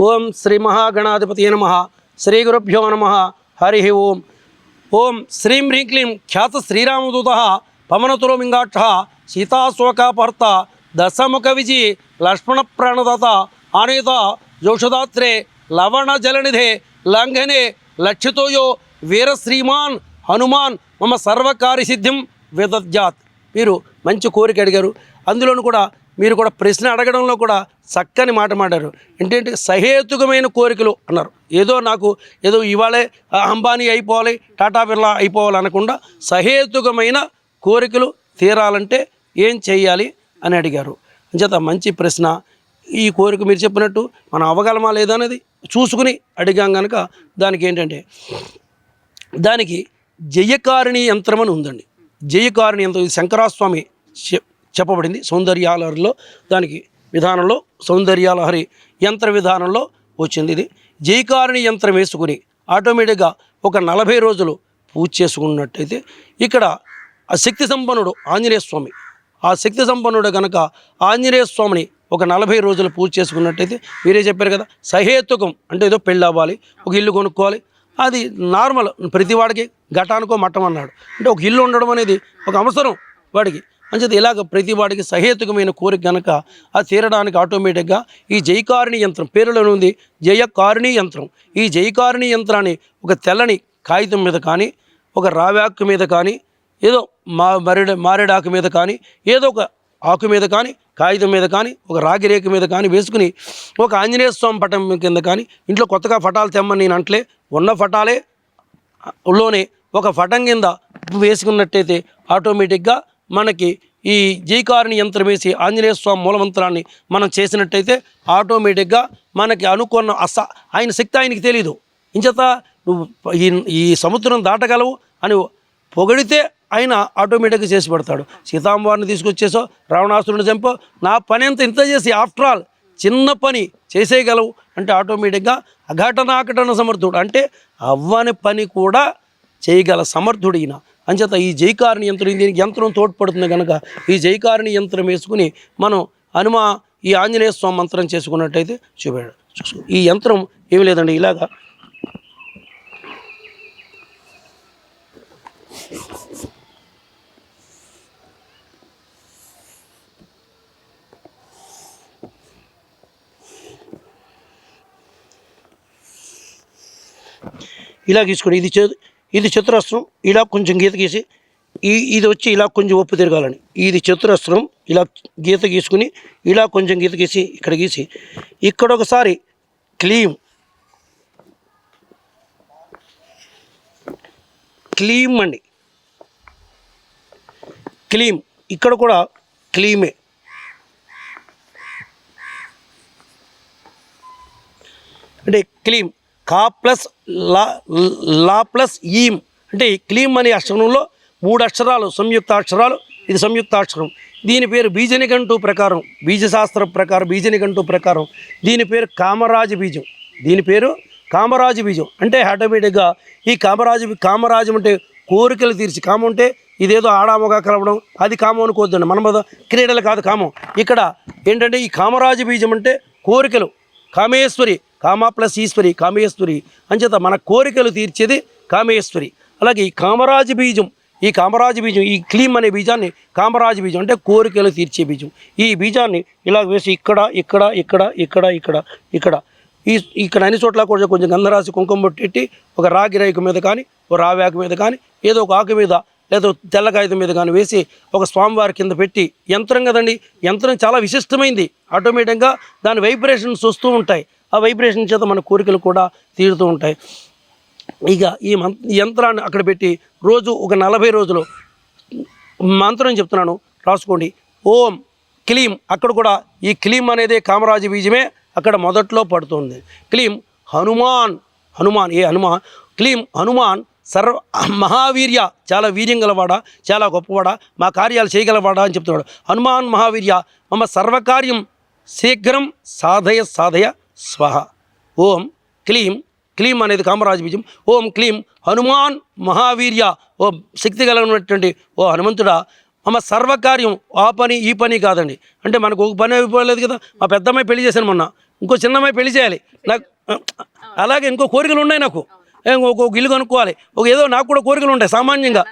ఓం శ్రీ మహాగణాధిపతి నమ. శ్రీ గురుభ్యో నమ. హరి ఓం. ఓం శ్రీం హ్రీం క్లీం ఖ్యాత శ్రీరామదూత. పవనతులో మింగాక్ష. సీతాశోకాపర్త. దశముఖ విజి లక్ష్మణ ప్రాణదాత. ఆనేత జోషదాత్రే లవణ జలనిధే. లంఘనే లక్షితోయో వీర శ్రీమాన్ హనుమాన్. మమ సర్వకార్య సిద్ధిం విదద్యాత్ మీరు మంచి కోరిక అడిగారు. అందులోను కూడా మీరు కూడా ప్రశ్న అడగడంలో కూడా చక్కని మాట మాట్లాడారు ఏంటంటే సహేతుకమైన కోరికలు అన్నారు. ఏదో నాకు ఏదో ఇవాళే అంబానీ అయిపోవాలి టాటా బిర్లా అయిపోవాలి అనకుండా సహేతుకమైన కోరికలు తీరాలంటే ఏం చేయాలి అని అడిగారు. అంచేత మంచి ప్రశ్న. ఈ కోరిక మీరు చెప్పినట్టు మనం అవగలమా లేదా అనేది చూసుకుని అడిగాం కనుక దానికి ఏంటంటే దానికి జయకారిణి యంత్రం అని ఉందండి. జయకారిణి యంత్రం ఇది శంకరాస్వామి చెప్పబడింది. సౌందర్యాలహరిలో దానికి విధానంలో సౌందర్యాలహరి యంత్ర విధానంలో వచ్చింది ఇది. జైకారుని యంత్రం వేసుకుని ఆటోమేటిక్గా ఒక నలభై రోజులు పూజ చేసుకున్నట్టయితే ఇక్కడ ఆ శక్తి సంపన్నుడు ఆంజనేయ స్వామి ఆ శక్తి సంపన్నుడు కనుక ఆంజనేయ స్వామిని ఒక నలభై రోజులు పూజ చేసుకున్నట్టయితే మీరే చెప్పారు కదా సహేతుకం అంటే ఏదో పెళ్ళి అవ్వాలి ఒక ఇల్లు కొనుక్కోవాలి. అది నార్మల్ ప్రతి వాడికి ఘటానికో మట్టం అన్నాడు. అంటే ఒక ఇల్లు ఉండడం అనేది ఒక అవసరం వాడికి. అంచేది ఇలాగ ప్రతి వాడికి సహేతుకమైన కోరిక కనుక అది తీరడానికి ఆటోమేటిక్గా ఈ జయకారిణి యంత్రం పేరులోనే ఉంది. జయకారిణి యంత్రం. ఈ జయకారిణి యంత్రాన్ని ఒక తెల్లని కాగితం మీద కానీ ఒక రావాకు మీద కానీ ఏదో మా మరిడ మారేడాకు మీద కానీ ఏదో ఒక ఆకు మీద కానీ కాగితం మీద కానీ ఒక రాగి రేకు మీద కానీ వేసుకుని ఒక ఆంజనేయ స్వామి పటం కింద కానీ ఇంట్లో కొత్తగా ఫటాలు తెమ్మని నేను అంటలే ఉన్న ఫటాలే లోనే ఒక ఫటం కింద వేసుకున్నట్టయితే ఆటోమేటిక్గా మనకి ఈ జీకారుని యంత్రం వేసి ఆంజనేయ స్వామి మూలమంత్రాన్ని మనం చేసినట్టయితే ఆటోమేటిక్గా మనకి అనుకున్న అస ఆయన శక్తి ఆయనకి తెలియదు ఇంచేత నువ్వు ఈ ఈ సముద్రం దాటగలవు అని పొగిడితే ఆయన ఆటోమేటిక్గా చేసి పెడతాడు. సీతాంబారిని తీసుకొచ్చేసో రావణాసురుని చంపో నా పని అంత ఇంత చేసి ఆఫ్టర్ ఆల్ చిన్న పని చేసేయగలవు అంటే ఆటోమేటిక్గా అఘటనాఘటన సమర్థుడు. అంటే అవ్వని పని కూడా చేయగల సమర్థుడు ఈయన. అంచేత ఈ జైకారిని యంత్రం దీనికి యంత్రం తోడ్పడుతుంది కనుక ఈ జైకారిణి యంత్రం వేసుకుని మనం హనుమ ఈ ఆంజనేయ స్వామి మంత్రం చేసుకున్నట్టయితే చూపాడు. ఈ యంత్రం ఏమి లేదండి ఇలాగా. ఇలా తీసుకొని ఇది చే ఇది చతురస్రం ఇలా కొంచెం గీత గీసి ఈ ఇది వచ్చి ఇలా కొంచెం ఒప్పు తిరగాలని. ఇది చతురస్రం ఇలా గీత గీసుకుని ఇలా కొంచెం గీత గీసి ఇక్కడ గీసి. ఇక్కడ ఒకసారి క్లీం. క్లీం అండి. క్లీం. ఇక్కడ కూడా క్లీమే. అంటే క్లీం. కా ప్లస్ లా లా ప్లస్ ఈమ్. అంటే క్లీమ్ అనే అక్షరంలో మూడు అక్షరాలు సంయుక్త అక్షరాలు ఇది సంయుక్తాక్షరం దీని పేరు బీజనిఘంటు ప్రకారం బీజశాస్త్ర ప్రకారం బీజనిఘంటు ప్రకారం. దీని పేరు కామరాజు బీజం. దీని పేరు కామరాజు బీజం. అంటే ఆటోమేటిక్గా ఈ కామరాజు కామరాజం అంటే కోరికలు తీర్చి కామం అంటే ఇదేదో ఆడామగా కలవడం అది కామం అనుకోవద్దండి. మనం క్రీడలు కాదు కామం. ఇక్కడ ఏంటంటే ఈ కామరాజు బీజం అంటే కోరికలు. కామేశ్వరి కామ ప్లస్ ఈశ్వరి కామేశ్వరి. అంచేత మన కోరికలు తీర్చేది కామేశ్వరి. అలాగే ఈ కామరాజు బీజం ఈ కామరాజు బీజం ఈ క్లీమ్ అనే బీజాన్ని కామరాజు బీజం అంటే కోరికలు తీర్చే బీజం. ఈ బీజాన్ని ఇలా వేసి ఇక్కడ ఇక్కడ ఇక్కడ ఇక్కడ ఇక్కడ ఇక్కడ. ఈ ఇక్కడ అన్ని చోట్ల కూడా కొంచెం గంధరాశి కుంకుమ పెట్టి ఒక రాగి రేకు మీద కానీ ఒక రావాకు మీద కానీ ఏదో ఒక ఆకు మీద లేదా తెల్ల కాగితం మీద కానీ వేసి ఒక స్వామివారి కింద పెట్టి యంత్రం కదండి యంత్రం చాలా విశిష్టమైంది. ఆటోమేటిక్గా దాని వైబ్రేషన్స్ వస్తూ ఉంటాయి. ఆ వైబ్రేషన్ చేత మన కోరికలు కూడా తీరుతూ ఉంటాయి. ఇక ఈ మం యంత్రాన్ని అక్కడ పెట్టి రోజు ఒక నలభై రోజులు మంత్రం చెప్తున్నాను రాసుకోండి. ఓం క్లీం అక్కడ కూడా ఈ క్లీం అనేది కామరాజు బీజమే అక్కడ మొదట్లో పడుతుంది. క్లీం హనుమాన్ హనుమాన్ ఏ హనుమాన్ క్లీం హనుమాన్ సర్వ మహావీర్య చాలా వీర్యం గలవాడా చాలా గొప్పవాడా మా కార్యాలు చేయగలవాడా అని చెప్తున్నాడు. హనుమాన్ మహావీర్య మమ సర్వకార్యం శీఘ్రం సాధయ సాధయ స్వహ. ఓం క్లీం క్లీం అనేది కామరాజు బీజం. ఓం క్లీం హనుమాన్ మహావీర్య. ఓ శక్తి కలిగినటువంటి ఓ హనుమంతుడా. మమ సర్వకార్యం ఆ పని ఈ పని కాదండి. అంటే మనకు ఒక పని అయిపోలేదు కదా. మా పెద్దమ్మాయి పెళ్ళి చేశాను మొన్న. ఇంకో చిన్న అమ్మాయి పెళ్ళి చేయాలి. నాకు అలాగే ఇంకో కోరికలు ఉన్నాయి నాకు. ఒక ఇల్లు కనుక్కోవాలి. ఒక ఏదో నాకు కూడా కోరికలు ఉంటాయి సామాన్యంగా.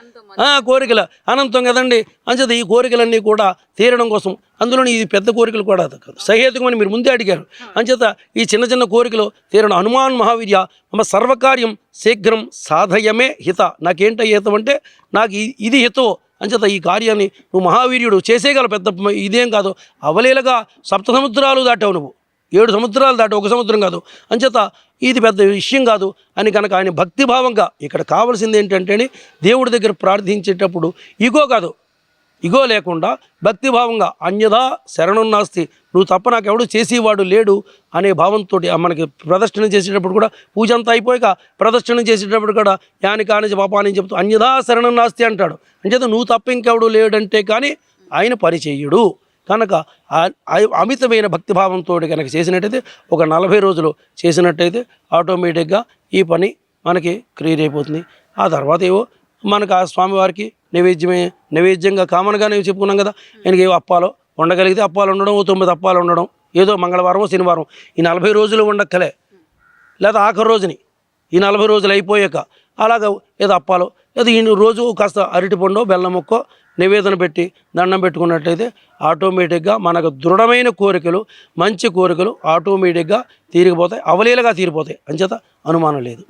కోరికలు. అనంతం కదండి? అంచేత ఈ కోరికలన్నీ కూడా తీరడం కోసం. అందులోని ఇది పెద్ద కోరికలు కూడా కాదు. సహేతుకమని మీరు ముందే అడిగారు. అంచేత ఈ చిన్న చిన్న కోరికలు తీరడం. హనుమాన్ మహావీర్య మమ సర్వకార్యం శీఘ్రం సాధయమే హిత. నాకేంట హితం అంటే నాకు ఇది హితో. అంచేత ఈ కార్యాన్ని నువ్వు మహావీర్యుడు చేసేయగల పెద్ద ఇదేం కాదు. అవలేలగా సప్త సముద్రాలు దాటావు నువ్వు. ఏడు సంవత్సరాలు దాటి ఒక సంవత్సరం కాదు. అంచేత ఇది పెద్ద విషయం కాదు. అని కనుక ఆయన భక్తిభావంగా ఇక్కడ కావాల్సింది ఏంటంటే దేవుడి దగ్గర ప్రార్థించేటప్పుడు ఇగో కాదు. ఇగో లేకుండా భక్తిభావంగా అన్యదా శరణం నాస్తి. నువ్వు తప్ప నాకు ఎవడు చేసేవాడు లేడు అనే భావంతో మనకి ప్రదర్శన చేసేటప్పుడు కూడా పూజ అంతా అయిపోయాక ప్రదర్శన చేసేటప్పుడు కూడా యాని కాని పాపాని చెప్తూ అన్యదా శరణం నాస్తి అంటాడు. అంచేత నువ్వు తప్ప ఇంకెవడు లేడంటే కానీ ఆయన పని కనుక అమితమైన భక్తిభావంతో కనుక చేసినట్టయితే ఒక నలభై రోజులు చేసినట్టయితే ఆటోమేటిక్గా ఈ పని మనకి క్లియర్ అయిపోతుంది. ఆ తర్వాత ఏవో మనకు ఆ స్వామివారికి నైవేద్యమే నైవేద్యంగా కామన్గానే చెప్పుకున్నాం కదా ఆయనకి ఏవో అప్పాలో ఉండగలిగితే అప్పాలు ఉండడం ఓ తొమ్మిది అప్పాలు ఉండడం ఏదో మంగళవారం శనివారం ఈ నలభై రోజులు ఉండక్కలే లేదా ఆఖరి రోజుని ఈ నలభై రోజులు అయిపోయాక అలాగ ఏదో అప్పాలో లేదా ఈ రోజు కాస్త అరటిపండో బెల్లం ముక్కో నివేదన పెట్టి దండం పెట్టుకున్నట్లయితే ఆటోమేటిక్గా మనకు దృఢమైన కోరికలు మంచి కోరికలు ఆటోమేటిక్గా తీరిగిపోతాయి అవలీలగా తీరిపోతాయి. అంచేత అనుమానం లేదు.